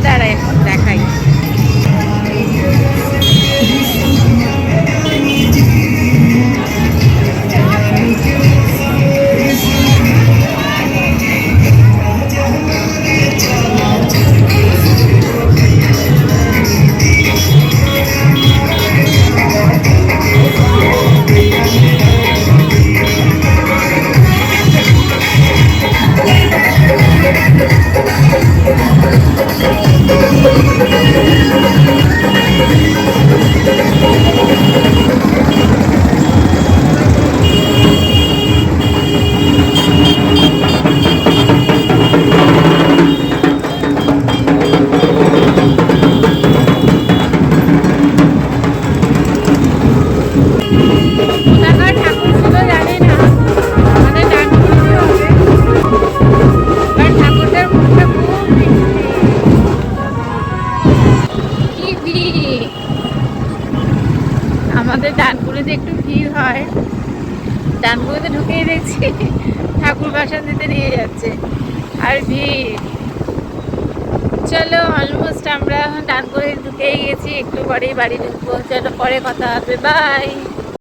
দাঁড়ায় দেখাই? আমাদের ডানকুনিতে একটু ভিড় হয়। ডানকুনিতে ঢুকেই দেখছি ঠাকুর বাসা দিতে নিয়ে যাচ্ছে। আর ভিড়। চলো অলমোস্ট আমরা ডানকুনি ঢুকেই গেছি, একটু পরেই বাড়ি ঢুকবো। চলো, পরে কথা হবে। বাই